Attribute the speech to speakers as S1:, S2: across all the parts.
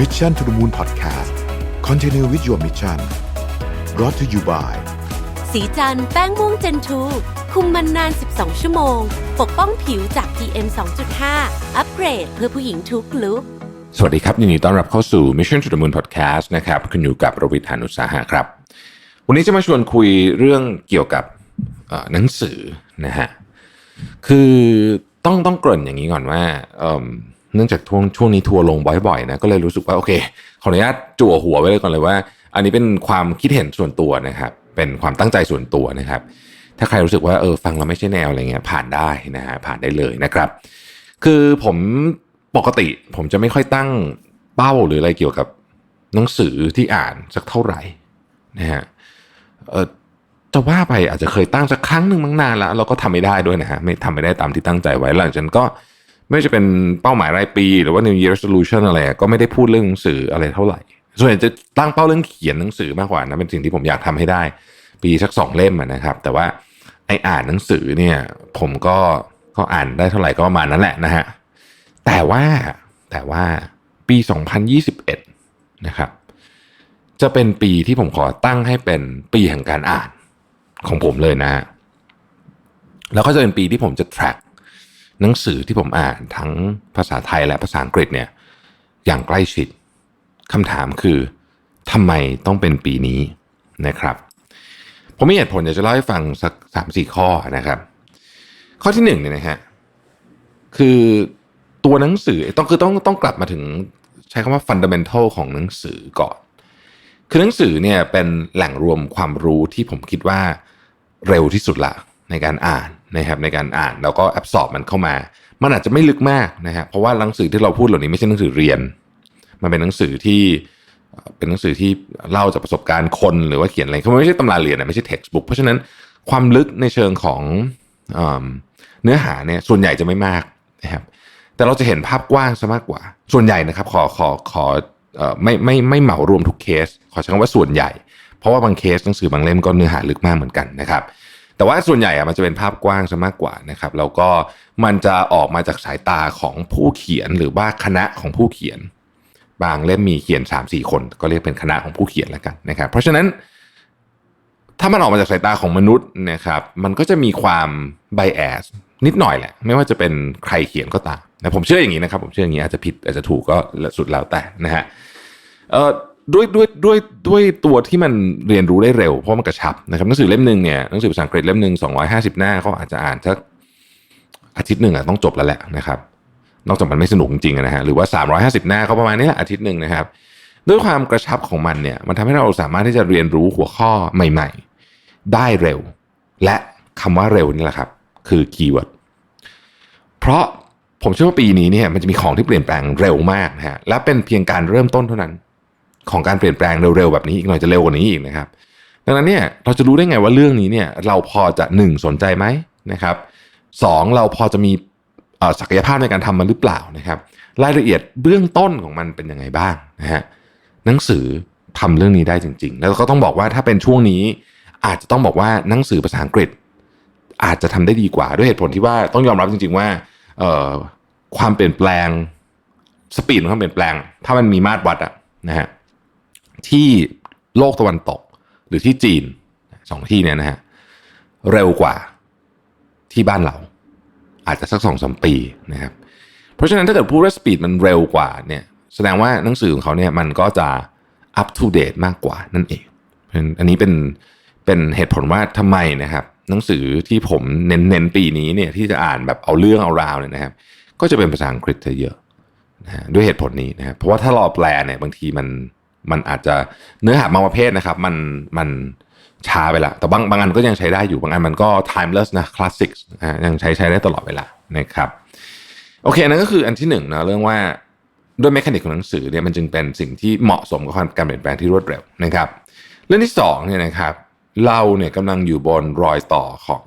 S1: Mission to the Moon Podcast Continue with your mission brought to you by
S2: สีจันแป้งม่วงเจนทูคุมมันนาน 12 ชั่วโมง ปกป้องผิวจาก PM 2.5 อัปเกรดเพื่อผู้หญิงทุกลุก
S3: สวัสดีครับ ยินดีต้อนรับเข้าสู่ Mission to the Moon Podcast นะครับคุณอยู่กับรวิทยานุสาหะครับ วันนี้จะมาชวนคุยเรื่องเกี่ยวกับเอ่อหนังสือนะฮะคือต้องต้องเกริ่นอย่างนี้ก่อนว่า เนื่องจากช่วงช่วงนี้ทัวร์ลงบ่อยๆนะก็เลยรู้สึกว่าโอเค ขออนุญาตจั่วหัวไว้เลยก่อนเลยว่า อันนี้เป็นความคิดเห็นส่วนตัวนะครับเป็นความตั้งใจส่วนตัวนะครับ ถ้าใครรู้สึกว่าเออฟังเราไม่ใช่แนวอะไรเงี้ยผ่านได้นะฮะผ่านได้เลยนะครับ คือผมปกติผมจะไม่ค่อยตั้งเป้าหรืออะไรเกี่ยวกับหนังสือที่อ่านสักเท่าไหร่นะฮะเออจะว่าไปอาจจะเคยตั้งสักครั้งหนึ่งมั้งนานล้วเราก็ทำไม่ได้ด้วยนะฮะไม่ทำไม่ได้ตามที่ตั้งใจไว้หลังจากนั้นก็ ไม่จะเป็นเป้าหมายรายปี หรือว่า New Year Resolution อะไรก็ไม่ได้พูดเรื่องหนังสืออะไรเท่าไหร่ ส่วนใหญ่จะตั้งเป้าเรื่องเขียนหนังสือมากกว่านะเป็นสิ่งที่ผมอยากทำให้ได้ ปีสักสองเล่มนะครับ แต่ว่าไออ่านหนังสือเนี่ย ผมก็ก็อ่านได้เท่าไหร่ก็ประมาณนั้นแหละนะฮะแต่ว่าแต่ว่าปี 2021 นะครับ จะเป็นปีที่ผมขอตั้งให้เป็นปีแห่งการอ่านของผมเลยนะ แล้วก็จะเป็นปีที่ผมจะ track หนังสือที่ผมอ่านทั้งภาษาไทยและภาษาอังกฤษเนี่ยอย่างใกล้ชิดคำถามคือทำไมต้องเป็นปีนี้นะครับ ผมมีเหตุผลอยากจะเล่าให้ฟังสักสามสี่ข้อนะครับ ข้อที่หนึ่งเนี่ยนะฮะคือตัวหนังสือต้องคือต้องต้องกลับมาถึงใช้คำว่าฟันดัมเ n นทัลของหนังสือก่อน คือหนังสือเนี่ยเป็นแหล่งรวมความรู้ที่ผมคิดว่าเร็วที่สุดละในการอ่าน นะครับในการอ่านแล้วก็แอบสอบมันเข้ามา มันอาจจะไม่ลึกมากนะฮะเพราะว่าหนังสือที่เราพูดเหล่านี้ไม่ใช่หนังสือเรียน มันเป็นหนังสือที่เป็นหนังสือที่เล่าจากประสบการณ์คนหรือว่าเขียนอะไรเขาไม่ใช่ตำราเรียนนะไม่ใช่ textbook เพราะฉะนั้นความลึกในเชิงของเอเนื้อหาเนี่ยส่วนใหญ่จะไม่มากนะครับแต่เราจะเห็นภาพกว้างซะมากกว่า ส่วนใหญ่นะครับขอขอขอไม่ไม่ไม่เหมารวมทุกเคส ขอใช้คำว่าส่วนใหญ่ เพราะว่าบางเคสหนังสือบางเล่มก็เนื้อหาลึกมากเหมือนกันนะครับ แต่ว่าส่วนใหญ่อะมันจะเป็นภาพกว้างซะมากกว่านะครับแล้วก็มันจะออกมาจากสายตาของผู้เขียนหรือว่าคณะของผู้เขียน บางเล่มมีเขียน3ามสี่คน ก็เรียกเป็นคณะของผู้เขียนแล้วกันนะครับ เพราะฉะนั้นถ้ามันออกมาจากสายตาของมนุษย์นะครับมันก็จะมีความไบแอสนิดหน่อยแหละ ไม่ว่าจะเป็นใครเขียนก็ตามนะผมเชื่ออย่างนี้นะครับ ผมเชื่ออย่างนี้อาจจะผิดอาจจะถูกก็สุดแล้วแต่นะฮะเอ่อ ด้วยด้วยด้วยด้วยตัวที่มันเรียนรู้ได้เร็วเพราะมันกระชับนะครับหนังสือเล่มหนึ่งเนี่ยหนังสือภาษาอังกฤษเล่มหนึ่งสองร้อยห้าสิบหน้าเขาอาจจะอ่านสักอาทิตย์หนึ่งอะต้องจบแล้วแหละนะครับ นอกจากมันไม่สนุกจริงๆนะฮะหรือว่า350หน้าก็ประมาณนี้แหละอาทิตย์หนึ่งนะครับ ด้วยความกระชับของมันเนี่ย มันทำให้เราสามารถที่จะเรียนรู้หัวข้อใหม่ ๆ ได้เร็ว และคำว่าเร็วนี่แหละครับ คือคีย์เวิร์ดเพราะผมเชื่อว่าปีนี้เนี่ยมันจะมีของที่เปลี่ยนแปลงเร็วมากนะฮะและเป็นเพียงการเริ่มต้นเท่านั้น ของการเปลี่ยนแปลงเร็วๆแบบนี้อีกหน่อยจะเร็วกว่านี้อีกนะครับ ดังนั้นเนี่ยเราจะรู้ได้ไงว่าเรื่องนี้เนี่ยเราพอจะหนึ่งสนใจไหมนะครับสองเราพอจะมีศักยภาพในการทำมันหรือเปล่านะครับ รายละเอียดเบื้องต้นของมันเป็นยังไงบ้างนะฮะหนังสือทำเรื่องนี้ได้จริง ๆ แล้วก็ต้องบอกว่าถ้าเป็นช่วงนี้ อาจจะต้องบอกว่าหนังสือภาษาอังกฤษ อาจจะทำได้ดีกว่าด้วยเหตุผลที่ว่าต้องยอมรับจริง ๆ ว่าเความเปลี่ยนแปลงสปีดของความเปลี่ยนแปลง ถ้ามันมีมาตรวัดอะนะฮะ ที่โลกตะวันตกหรือที่จีนสองที่เนี่ยนะฮะเร็วกว่าที่บ้านเรา อาจจะสักสองสมปีนะครับ เพราะฉะนั้นถ้าเกิดพูดว่าสปีดมันเร็วกว่าเนี่ยแสดงว่าหนังสือของเขาเนี่ยมันก็จะ up to date มากกว่านั่นเองเพราะฉะนั้นอันนี้เป็นเป็นเหตุผลว่าทำไมนะครับ หนังสือที่ผมเน้นเน้นปีนี้เนี่ยที่จะอ่านแบบเอาเรื่องเอาราวเนี่ยนะครับ ก็จะเป็นภาษาอังกฤษเยอะนะฮะด้วยเหตุผลนี้นะครับเพราะว่าถ้ารอแปลเนี่ยบางทีมัน มันอาจจะเนื้อหาบางประเภทนะครับ มันมันช้าไปละแต่บางบางอันก็ยังใช้ได้อยู่บางอันมันก็ timeless นะ classic นะฮะยังใช้ใช้ได้ตลอดเวลานะครับโอเคนั่นก็คืออันที่หนึ่งนะเรื่องว่าด้วยเมคานิกของหนังสือเนี่ยมันจึงเป็นสิ่งที่เหมาะสมกับการเปลี่ยนแปลงที่รวดเร็วนะครับ เรื่องที่สองเนี่ยนะครับเราเนี่ยกำลังอยู่บนรอยต่อของ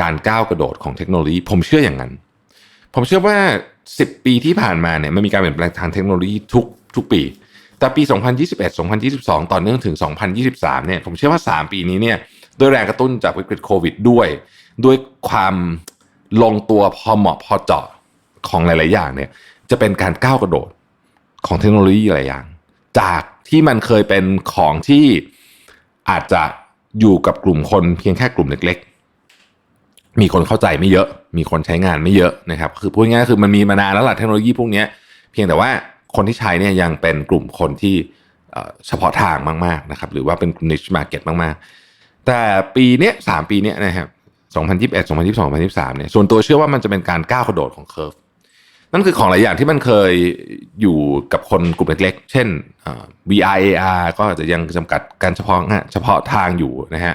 S3: การก้าวกระโดดของเทคโนโลยี ผมเชื่ออย่างนั้น ผมเชื่อว่า 10 ปีที่ผ่านมาเนี่ยมันมีการเปลี่ยนแปลงทางเทคโนโลยีทุกทุกปี แต่ปี 2021 2022 ต่อเนื่องถึง 2023 เนี่ย ผมเชื่อว่า 3 ปีนี้เนี่ยด้วยแรงกระตุ้นจากวิกฤตโควิดด้วย ด้วยความลงตัวพอเหมาะพอเจาะของหลาย ๆ อย่างเนี่ย จะเป็นการก้าวกระโดดของเทคโนโลยีหลายอย่าง จากที่มันเคยเป็นของที่อาจจะอยู่กับกลุ่มคนเพียงแค่กลุ่มเล็ก ๆ มีคนเข้าใจไม่เยอะ มีคนใช้งานไม่เยอะนะครับ คือพูดง่ายๆคือมันมีมานานแล้วล่ะเทคโนโลยีพวกนี้เพียงแต่ว่า คนที่ใช้เนี่ยยังเป็นกลุ่มคนที่เฉพาะทางมากๆนะครับหรือว่าเป็น niche market มากๆ แต่ปีเนี้ยสามปีเนี้ยนะครับ2021 2022 2023เนี่ยส่วนตัวเชื่อว่ามันจะเป็นการก้าวกระโดดของเคอร์ฟนั่นคือของหลายอย่างที่มันเคยอยู่กับคนกลุ่มเล็กๆ เช่น VR AR ก็อาจจะยังจำกัดการเฉพาะเฉพาะทางอยู่นะฮะ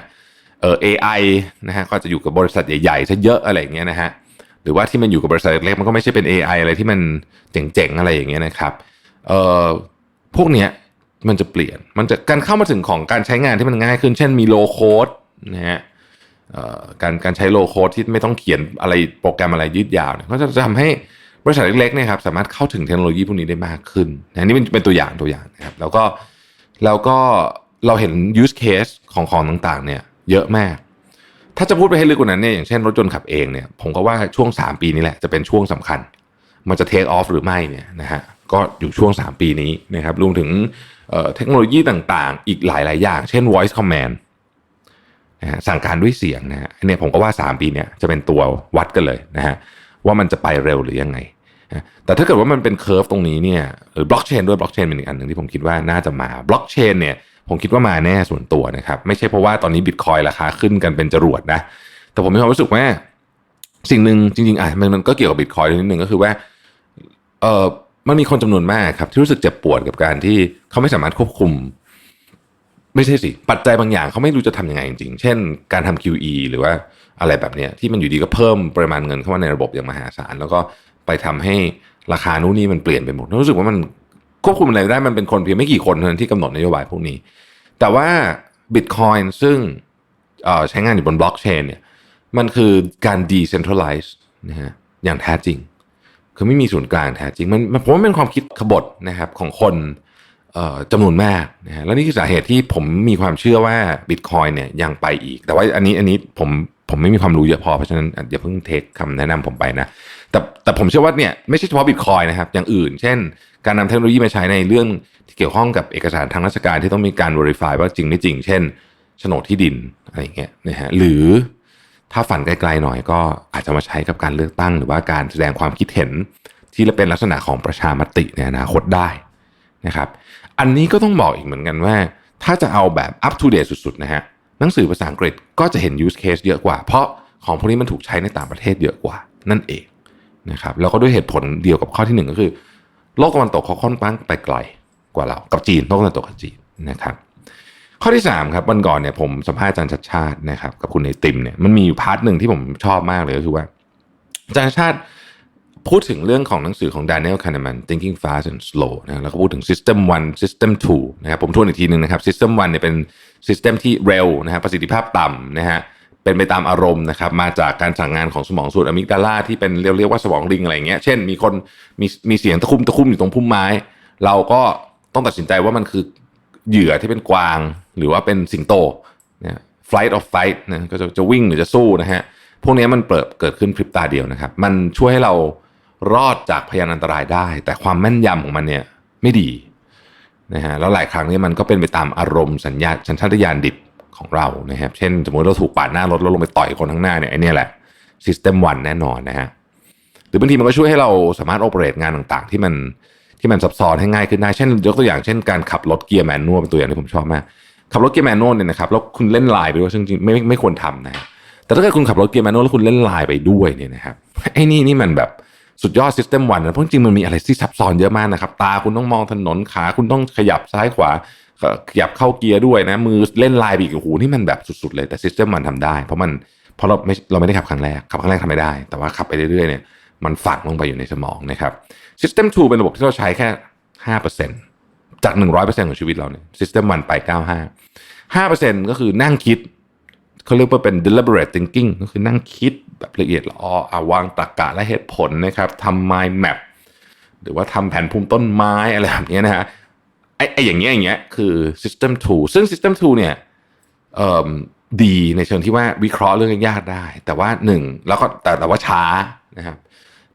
S3: เออ AI นะฮะก็จะอยู่กับบริษัทใหญ่ๆซะเยอะอะไรอย่างเงี้ยนะฮะ หรือว่าที่มันอยู่กับบริษัทเล็กมันก็ไม่ใช่เป็น AI อะไรที่มันเจ๋งๆอะไรอย่างเงี้ยนะครับเอ่อพวกเนี้ยมันจะเปลี่ยนมันจะการเข้ามาถึงของการใช้งานที่มันง่ายขึ้น เช่นมีโลโคดนะฮะเอ่อการการใช้โลโคดที่ไม่ต้องเขียนอะไรโปรแกรมอะไรยืดยาวเนี่ยก็จะทำให้บริษัทเล็กๆเนี่ยครับสามารถเข้าถึงเทคโนโลยีพวกนี้ได้มากขึ้นนะนี่เป็นเป็นตัวอย่างตัวอย่างนะครับแล้วก็แล้วก็เราเห็น use case ของของต่างๆเนี่ยเยอะมาก ถ้าจะพูดไปให้ลึกกว่านั้นเนี่ยอย่างเช่นรถยนต์ขับเองเนี่ยผมก็ว่าช่วง 3 ปีนี้แหละจะเป็นช่วงสำคัญ มันจะ take off หรือไม่เนี่ยนะฮะก็อยู่ช่วง 3 ปีนี้นะครับรวมถึงเเทคโนโลยีต่างๆ อีกหลาย ๆ อย่าง เช่น voice command นะฮะสั่งการด้วยเสียงนะฮะเนี่ยผมก็ว่า 3 ปีเนี่ยจะเป็นตัววัดกันเลยนะฮะว่ามันจะไปเร็วหรือยังไง แต่ถ้าเกิดว่ามันเป็นเคอร์ฟตรงนี้เนี่ยหรือบล็อกเชนด้วยบล็อกเชนเป็นอีกอันหนึ่งที่ผมคิดว่าน่าจะมาบล็อกเชนเนี่ย ผมคิดว่ามาแน่ส่วนตัวนะครับ ไม่ใช่เพราะว่าตอนนี้บิตคอยราคาขึ้นกันเป็นจรวดนะ แต่ผมมีความรู้สึกว่าสิ่งหนึ่งจริงๆอะมันมันก็เกี่ยวกับบิตคอยนิดนึงก็คือว่าเออมันมีคนจำนวนมากครับที่รู้สึกเจ็บปวดกับการที่เขาไม่สามารถควบคุม ไม่ใช่สิ ปัจจัยบางอย่างเขาไม่รู้จะทำยังไงจริงๆ เช่น การทำ QE หรือว่าอะไรแบบเนี้ยที่มันอยู่ดีก็เพิ่มปริมาณเงินเข้ามาในระบบอย่างมหาศาล แล้วก็ไปทำให้ราคานู่นนี่มันเปลี่ยนไปหมดรู้สึกว่ามัน ควบคุมอะไรได้มันเป็นคนเพียงไม่กี่คนเท่านั้นที่กำหนดนโยบายพวกนี้ แต่ว่า Bitcoin ซึ่งใช้งานอยู่บนบล็อกเชนเนี่ยมันคือการ decentralize นะฮะอย่างแท้จริง คือไม่มีศูนย์กลางแท้จริง มันผมว่าเป็นความคิดขบฏนะครับของคนจำนวนมากนะฮะและนี่คือสาเหตุที่ผมมีความเชื่อว่า Bitcoin เนี่ยยังไปอีก แต่ว่าอันนี้อันนี้ผมผมไม่มีความรู้เยอะพอเพราะฉะนั้นอย่าเพิ่งเทคคำแนะนำผมไปนะ แต่แต่ผมเชื่อว่าเนี่ยไม่ใช่เฉพาะ Bitcoin นะครับ อย่างอื่น เช่น การนำเทคโนโลยีมาใช้ในเรื่องที่เกี่ยวข้องกับเอกสารทางราชการที่ต้องมีการ verify ว่าจริงไม่จริง เช่นโฉนดที่ดินอะไรอย่างเงี้ยนะฮะหรือถ้าฝันไกลๆหน่อยก็อาจจะมาใช้กับการเลือกตั้ง หรือว่าการแสดงความคิดเห็นที่เป็นลักษณะของประชามติในอนาคตได้นะครับ อันนี้ก็ต้องบอกอีกเหมือนกันว่า ถ้าจะเอาแบบ up to date สุดๆนะฮะหนังสือภาษาอังกฤษก็จะเห็น use case เยอะกว่า เพราะของพวกนี้มันถูกใช้ในต่างประเทศเยอะกว่านั่นเอง นะครับแล้วก็ด้วยเหตุผลเดียวกับข้อที่หนึ่งก็คือ โลกตะวันตกเขาค่อนข้างไปไกลกว่าเรา กับจีนโลกตะวันตกกับจีนนะครับข้อที่3ครับวันก่อนเนี่ยผมสัมภาษณ์อาจารย์ชัดชาตินะครับกับคุณไอติมเนี่ยมันมีอยู่พาร์ทหนึ่งที่ผมชอบมากเลยก็คือว่าอาจารย์ชัดชาติพูดถึงเรื่องของหนังสือของ Daniel Kahneman Thinking Fast and Slow นะแล้วก็พูดถึง System 1 System 2นะครับผมทวนอีกทีหนึ่งนะครับ System 1เนี่ยเป็น System ที่เร็วนะฮะประสิทธิภาพต่ำนะฮะ เป็นไปตามอารมณ์นะครับมาจากการสั่งงานของสมองส่วนอะมิกดาลาที่เป็นเรียกเรียกว่าสมองลิงอะไรเงี้ยเช่นมีคนมีมีเสียงตะคุ่มตะคุ่มอยู่ตรงพุ่มไม้ เราก็ต้องตัดสินใจว่ามันคือเหยื่อที่เป็นกวาง หรือว่าเป็นสิงโตเนี่ย flight of fight นะก็จะจะวิ่งหรือจะสู้นะฮะพวกนี้มันเปิดเกิดขึ้นพริบตาเดียวนะครับ มันช่วยให้เรารอดจากพยานอันตรายได้ แต่ความแม่นยำของมันเนี่ยไม่ดีนะฮะแล้วหลายครั้งเนี่ยมันก็เป็นไปตามอารมณ์สัญญาสัญชาตญาณดิบ ของเรานะครับ เช่น สมมติเราถูกปาดหน้ารถแล้วลงไปต่อยคนข้างหน้าเนี่ยไอ้นี่แหละ System 1 แน่นอนนะฮะหรือบางทีมันก็ช่วยให้เราสามารถโอเปเรตงานต่างๆ ที่มันที่มันซับซ้อนให้ง่ายขึ้นได้เช่น ยกตัวอย่างเช่นการขับรถเกียร์แมนนวลเป็นตัวอย่างที่ผมชอบมาก ขับรถเกียร์แมนนวลเนี่ยนะครับแล้วคุณเล่นไลน์ไปด้วยซึ่งจริงๆไม่ไม่ไม่ควรทำนะฮะแต่ถ้าเกิดคุณขับรถเกียร์แมนนวลแล้วคุณเล่นไลน์ไปด้วยเนี่ยนะครับไอ้นี่นี่มันแบบสุดยอด System 1นนะเพราะจริงมันมีอะไรที่ซับซ้อนเยอะมากนะครับ ตาคุณต้องมองถนนขาคุณต้องขยับซ้ายขวา ขยับเข้าเกียร์ด้วยนะ มือเล่นไลน์ไปอีกโอ้โหนี่มันแบบสุดๆเลยแต่ System 1ทำได้ เพราะมันเพราะเราไม่เราไม่ได้ขับครั้งแรกขับครั้งแรกทำไม่ได้ แต่ว่าขับไปเรื่อยๆเนี่ยมันฝังลงไปอยู่ในสมองนะครับ System 2 เป็นระบบที่เราใช้แค่ 5%จาก 100%ของชีวิตเราเนี่ย System 1ไป 95 5%ก็คือนั่งคิดเขาเรียกว่าเป็น deliberate thinking ก็คือนั่งคิดแบบละเอียดละอออะวางตรรกะและเหตุผลนะครับทำ mind map หรือว่าทำแผนภูมิต้นไม้อะไรแบบนี้นะฮะ ไอ้ไอ้อย่างเงี้ยอย่างเงี้ยคือ system 2ซึ่ง system 2เนี่ยเอ่อดีในเชิงที่ว่าวิเคราะห์เรื่องยากได้ แต่ว่าหนึ่งแล้วก็แต่แต่ว่าช้านะครับ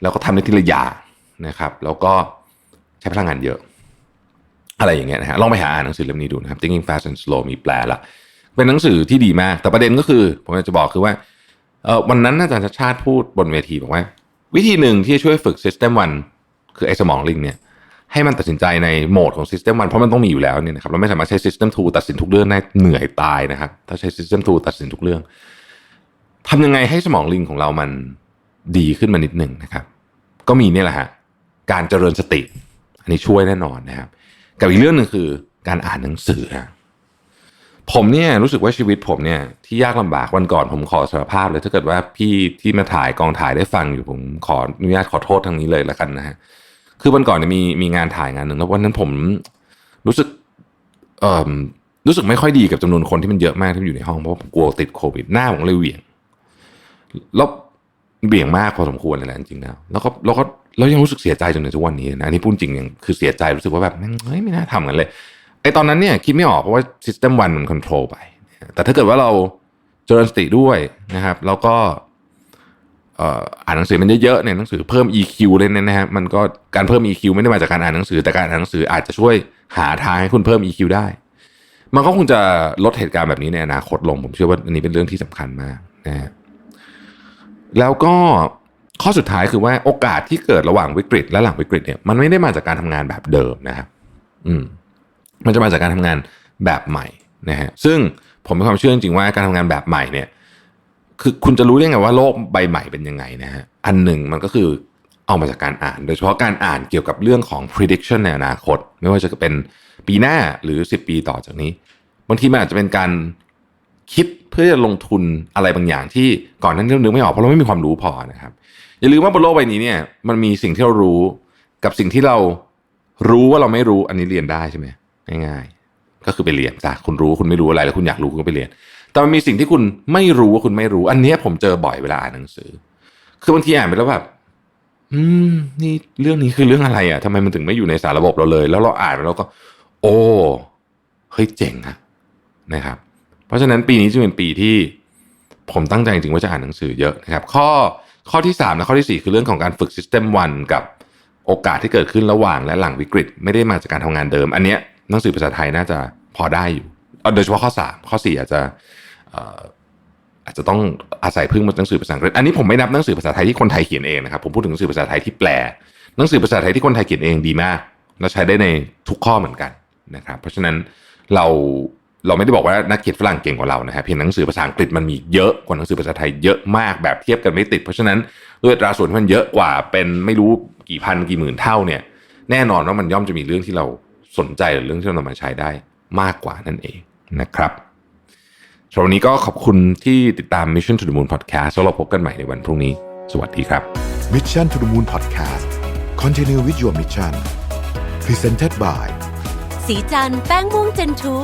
S3: แล้วก็ทำในทีละอย่างนะครับ แล้วก็ใช้พลังงานเยอะ อะไรอย่างเงี้ยนะฮะลองไปหาอ่านหนังสือเล่มนี้ดูนะครับ Thinking Fast and Slow มีแปลละเป็นหนังสือที่ดีมาก แต่ประเด็นก็คือ ผมอยากจะบอกคือว่าเออวันนั้นอาจารย์ชัดชาติพูดบนเวทีบอกว่า วิธีหนึ่งที่จะช่วยฝึก System 1คือไอ้สมองลิงเนี่ย ให้มันตัดสินใจในโหมดของ System 1 เพราะมันต้องมีอยู่แล้วเนี่ยนะครับเราไม่สามารถใช้ System 2 ตัดสินทุกเรื่องได้เหนื่อยตายนะครับถ้าใช้ System 2 ตัดสินทุกเรื่องทำยังไงให้สมองลิงของเรามันดีขึ้นมานิดหนึ่งนะครับ ก็มีนี่แหละฮะการเจริญสติ อันนี้ช่วยแน่นอนนะครับ กับอีกเรื่องหนึ่งคือการอ่านหนังสือฮะผมเนี่ยรู้สึกว่าชีวิตผมเนี่ยที่ยากลำบากวันก่อนผมขอสารภาพเลยถ้าเกิดว่าพี่ที่มาถ่ายกองถ่ายได้ฟังอยู่ผมขออนุญาตขอโทษทางนี้เลยละกันนะฮะ คือวันก่อนเนี่ยมีมีงานถ่ายงานหนึ่งแล้ววันนั้นผมรู้สึกเอ่อรู้สึกไม่ค่อยดีกับจำนวนคนที่มันเยอะมากที่อยู่ในห้องเพราะผมกลัวติดโควิดหน้าผมเลยเหวี่ยงแล้วเบี่ยงมากพอสมควรเลยแหละจริงๆแล้วแล้วก็แล้วก็แล้วยังรู้สึกเสียใจจนถึงทุกวันนี้นะอันนี้พูดจริงยังคือเสียใจรู้สึกว่าแบบเฮ้ยไม่น่าทำกันเลยไอตอนนั้นเนี่ยคิดไม่ออกเพราะว่า System 1มันคอนโทรลไป แต่ถ้าเกิดว่าเราเจริญสติด้วยนะครับ แล้วก็ อ่านหนังสือมันเยอะๆเนี่ยหนังสือเพิ่ม EQ เลยเนี่ยนะฮะมันก็การเพิ่ม EQ ไม่ได้มาจากการอ่านหนังสือ แต่การอ่านหนังสืออาจจะช่วยหาทางให้คุณเพิ่ม EQ ได้ มันก็คงจะลดเหตุการณ์แบบนี้ในอนาคตลง ผมเชื่อว่าอันนี้เป็นเรื่องที่สำคัญมากนะฮะแล้วก็ข้อสุดท้ายคือว่าโอกาสที่เกิดระหว่างวิกฤต และหลังวิกฤตเนี่ยมันไม่ได้มาจากการทำงานแบบเดิมนะครับอืมมันจะมาจากการทำงานแบบใหม่นะฮะซึ่งผมมีความเชื่อจริงๆว่าการทำงานแบบใหม่เนี่ย คือคุณจะรู้ได้ไงว่าโลกใบใหม่เป็นยังไงนะฮะอันหนึ่งมันก็คือเอามาจากการอ่าน โดยเฉพาะการอ่านเกี่ยวกับเรื่องของ prediction ในอนาคต ไม่ว่าจะเป็นปีหน้าหรือ 10 ปีต่อจากนี้บางทีมันอาจจะเป็นการคิดเพื่อจะลงทุนอะไรบางอย่างที่ก่อนนั้นเรานึกไม่ออกเพราะเราไม่มีความรู้พอนะครับ อย่าลืมว่าบนโลกใบนี้เนี่ยมันมีสิ่งที่เรารู้กับสิ่งที่เรารู้ว่าเราไม่รู้อันนี้เรียนได้ใช่ไหมง่ายๆก็คือไปเรียนจ้ะคุณรู้คุณไม่รู้อะไรแล้วคุณอยากรู้คุณก็ไปเรียน แต่มันมีสิ่งที่คุณไม่รู้ว่าคุณไม่รู้ อันนี้ผมเจอบ่อยเวลาอ่านหนังสือ คือบางทีอ่านไปแล้วแบบอืม นี่เรื่องนี้คือเรื่องอะไรอะทำไมมันถึงไม่อยู่ในสารระบบเราเลย แล้วเราอ่านไปแล้วก็ โอ้เฮ้ยเจ๋งอะนะครับ เพราะฉะนั้นปีนี้จะเป็นปีที่ ผมตั้งใจจริงๆว่าจะอ่านหนังสือเยอะนะครับ ข้อข้อที่3และข้อทีสี่ 4 คือเรื่องของการฝึก System 1 กับโอกาสที่เกิดขึ้นระหว่างและหลังวิกฤต ไม่ได้มาจากการทำงานเดิม อันเนี้ยหนังสือภาษาไทยน่าจะพอได้อยู่ โดยเฉพาะข้อ3ข้อ4อาจจะอาจจะต้องอาศัยพึ่งหนังสือภาษาอังกฤษอันนี้ผมไม่นับหนังสือภาษาไทยที่คนไทยเขียนเองนะครับผมพูดถึงหนังสือภาษาไทยที่แปล หนังสือภาษาไทยที่คนไทยเขียนเองดีมากและใช้ได้ในทุกข้อเหมือนกันนะครับ เพราะฉะนั้นเราเราไม่ได้บอกว่านักเขียนฝรั่งเก่งกว่าเรานะครับเพียงหนังสือภาษาอังกฤษมันมีเยอะกว่าหนังสือภาษาไทยเยอะมากแบบเทียบกันไม่ติด เพราะฉะนั้นด้วยอัตราส่วนที่มันเยอะกว่าเป็นไม่รู้กี่พันกี่หมื่นเท่าเนี่ยแน่นอนว่ามันย่อมจะมีเรื่องที่เราสนใจหรือเรื่องที่เรานำมาใช้ได้มากกว่านั่นเอง นะครับสำหรับวันนี้ก็ขอบคุณที่ติดตาม Mission to the Moon Podcast แล้วเราพบกันใหม่ในวันพรุ่งนี้ สวัสดีครับ
S1: Mission to the Moon Podcast Continue with your mission Presented by
S2: สีจันแป้งม่วงเจนทู